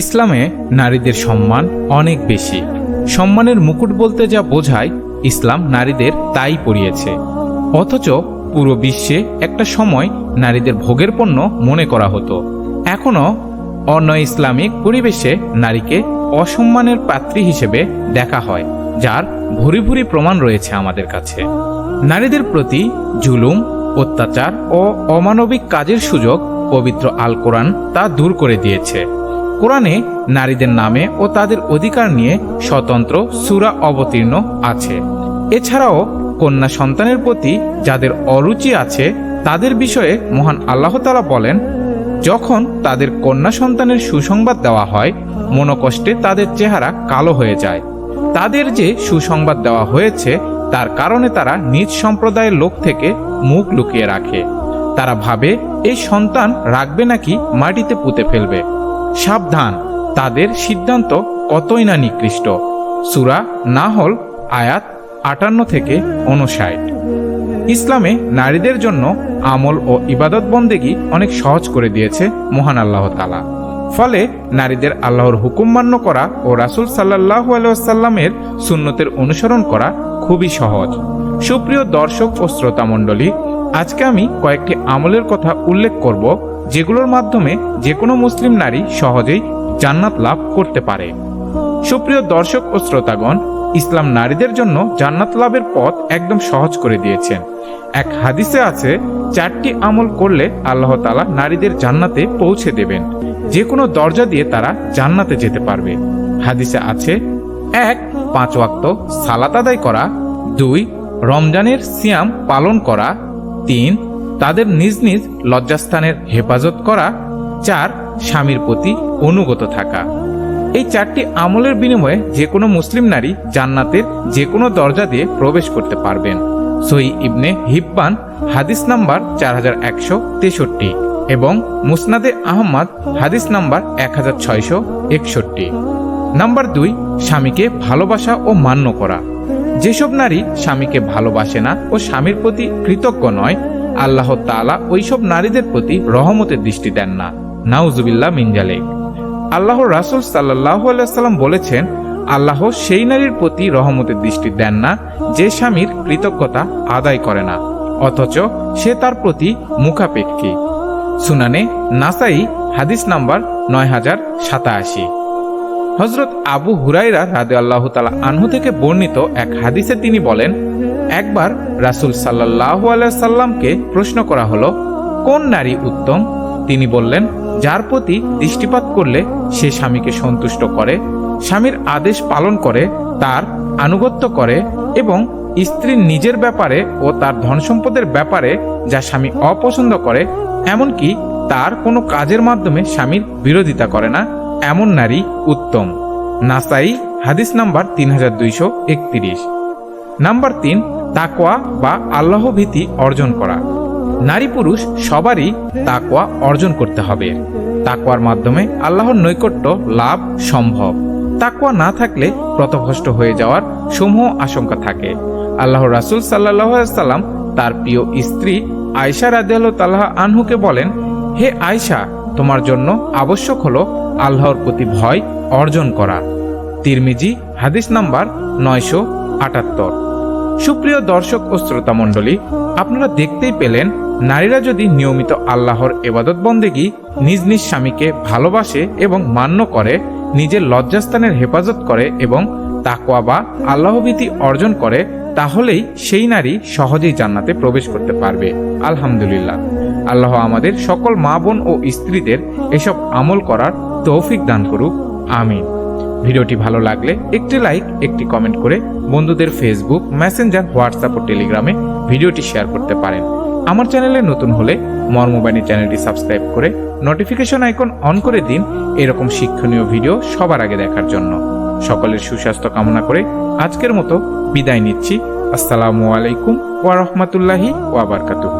ইসলামে নারীদের সম্মান অনেক বেশি। সম্মানের মুকুট বলতে যা বোঝায়, ইসলাম নারীদের তাই পড়িয়েছে অথচ পুরো বিশ্বে একটা সময় নারীদের ভোগের পণ্য মনে করা হতো। এখনও অন্য ইসলামিক পরিবেশে নারীকে অসম্মানের পাত্রী হিসেবে দেখা হয়, যার ভুরি ভুরি প্রমাণ রয়েছে আমাদের কাছে। নারীদের প্রতি জুলুম, অত্যাচার ও অমানবিক কাজের সুযোগ পবিত্র আল কোরআন তা দূর করে দিয়েছে। কোরআনে নারীদের নামে ও তাদের অধিকার নিয়ে স্বতন্ত্র, সুরা অবতীর্ণ আছে। এছাড়াও কন্যা সন্তানের প্রতি যাদের অরুচি আছে, তাদের বিষয়ে মহান আল্লাহ তালা বলেন, যখন তাদের কন্যা সন্তানের সুসংবাদ দেওয়া হয়, মনোকষ্টে তাদের চেহারা কালো হয়ে যায়। তাদের যে সুসংবাদ দেওয়া হয়েছে, তার কারণে তারা নিজ সম্প্রদায়ের লোক থেকে মুখ লুকিয়ে রাখে। তারা ভাবে, এই সন্তান রাখবে নাকি মাটিতে পুঁতে ফেলবে? সাবধান। তাদের সিদ্ধান্ত কতই না নিকৃষ্ট। সুরা না হল আয়াত আটান্ন থেকে উনষাট ইসলামে নারীদের জন্য আমল ও ইবাদত বন্দেগী অনেক সহজ করে দিয়েছে মহান আল্লাহ তালা ফলে নারীদের আল্লাহর হুকুম মান্য করা ও রাসুল সাল্লাহ আলাইসাল্লামের সুন্নতের অনুসরণ করা খুবই সহজ। সুপ্রিয় দর্শক ও শ্রোতা মণ্ডলী আজকে আমি কয়েকটি আমলের কথা উল্লেখ করব যেগুলোর মাধ্যমে যে কোনো মুসলিম নারী সহজেই জান্নাত লাভ করতে পারে। সুপ্রিয় দর্শক ও শ্রোতাগণ, ইসলাম নারীদের জন্য জান্নাত লাভের পথ একদম সহজ করে দিয়েছেন। এক হাদিসে আছে, চারটি আমল করলে আল্লাহ তালা নারীদের জান্নাতে পৌঁছে দেবেন। যে কোনো দরজা দিয়ে তারা জান্নাতে যেতে পারবে। হাদিসে আছে, এক, পাঁচ ওয়াক্ত সালাত আদায় করা। দুই, রমজানের সিয়াম পালন করা। তিন তাদের নিজ নিজ লজ্জাস্থানের হেফাজত করা চার স্বামীর প্রতি অনুগত থাকা। এই চারটি আমলের বিনিময়ে যে কোনো মুসলিম নারী জান্নাতের যে কোনো দরজা দিয়ে প্রবেশ করতে পারবেন। সই ইবনে হিব্বান, হাদিস নাম্বার চার হাজার একশো তেষট্টি এবং মুসনাদে আহমদ, হাদিস নাম্বার এক হাজার ছয়শো একষট্টি। নাম্বার দুই, স্বামীকে ভালোবাসা ও মান্য করা। যেসব নারী স্বামীকে ভালোবাসে না ও স্বামীর প্রতি কৃতজ্ঞ নয় আল্লাহ তাআলা ওইসব নারীদের প্রতি রহমতের দৃষ্টি দেন না। নাউজুবিল্লাহ মিনজালে আল্লাহ রাসুল সাল্লাহ সাল্লাম বলেছেন, আল্লাহ সেই নারীর প্রতি রহমতের দৃষ্টি দেন না যে স্বামীর কৃতজ্ঞতা আদায় করে না, অথচ সে তার প্রতি মুখাপেক্ষী। সুনানে নাসাই হাদিস নাম্বার নয় হাজার সাতাশি। হজরত আবু হুরাইরা রাদে আল্লাহ তালা আনহু থেকে বর্ণিত এক হাদিসে তিনি বলেন একবার রাসুল সাল্লাহ সাল্লামকে প্রশ্ন করা হলো, কোন নারী উত্তম? তিনি বললেন, যার প্রতি দৃষ্টিপাত করলে সে স্বামীকে সন্তুষ্ট করে, স্বামীর আদেশ পালন করে, তার আনুগত্য করে এবং স্ত্রীর নিজের ব্যাপারে ও তার ধন সম্পদের ব্যাপারে যা স্বামী অপছন্দ করে, এমনকি তার কোনো কাজের মাধ্যমে স্বামীর বিরোধিতা করে না, এমন নারী উত্তম। নাসাই, হাদিস নাম্বার তিন হাজার দুইশো একত্রিশ। নাম্বার তিন তাকোয়া বা আল্লাহ ভীতি অর্জন করা। নারী পুরুষ সবারই তাকোয়া অর্জন করতে হবে। তাকওয়ার মাধ্যমে আল্লাহর নৈকট্য লাভ সম্ভব। তাকওয়া না থাকলে প্রতভষ্ট হয়ে যাওয়ার সমূহ আশঙ্কা থাকে। আল্লাহ রাসুল সাল্লাহ সাল্লাম তার প্রিয় স্ত্রী আয়সা তাল্লাহ আনহুকে বলেন, হে আয়সা তোমার জন্য আবশ্যক হলো আল্লাহর প্রতি ভয় অর্জন করা। তিরমিজি হাদিস নাম্বার নয়শো আটাত্তর। সুপ্রিয় দর্শক ও শ্রোতা মণ্ডলী, আপনারা দেখতেই পেলেন, নারীরা যদি নিয়মিত আল্লাহর এবাদত বন্দেগী, নিজ নিজ স্বামীকে ভালোবাসে এবং মান্য করে, নিজের লজ্জাস্থানের হেফাজত করে এবং তাকওয়া বা আল্লাহভীতি অর্জন করে, তাহলেই সেই নারী সহজেই জান্নাতে প্রবেশ করতে পারবে। আলহামদুলিল্লাহ। আল্লাহ আমাদের সকল মা বোন ও স্ত্রীদের এসব আমল করার তৌফিক দান করুক। আমিন। ভিডিওটি ভালো লাগলে একটি লাইক, একটি কমেন্ট করে বন্ধুদের ফেসবুক মেসেঞ্জার হোয়াটসঅ্যাপ ও টেলিগ্রামে ভিডিওটি শেয়ার করতে পারেন। আমার চ্যানেলে নতুন হলে মর্মবাণী চ্যানেলটি সাবস্ক্রাইব করে নোটিফিকেশন আইকন অন করে দিন এরকম শিক্ষণীয় ভিডিও সবার আগে দেখার জন্য। সকলের সুস্বাস্থ্য কামনা করে আজকের মতো বিদায় নিচ্ছি। আসসালামু আলাইকুম ওয়া রাহমাতুল্লাহি ওয়া বারাকাতুহু।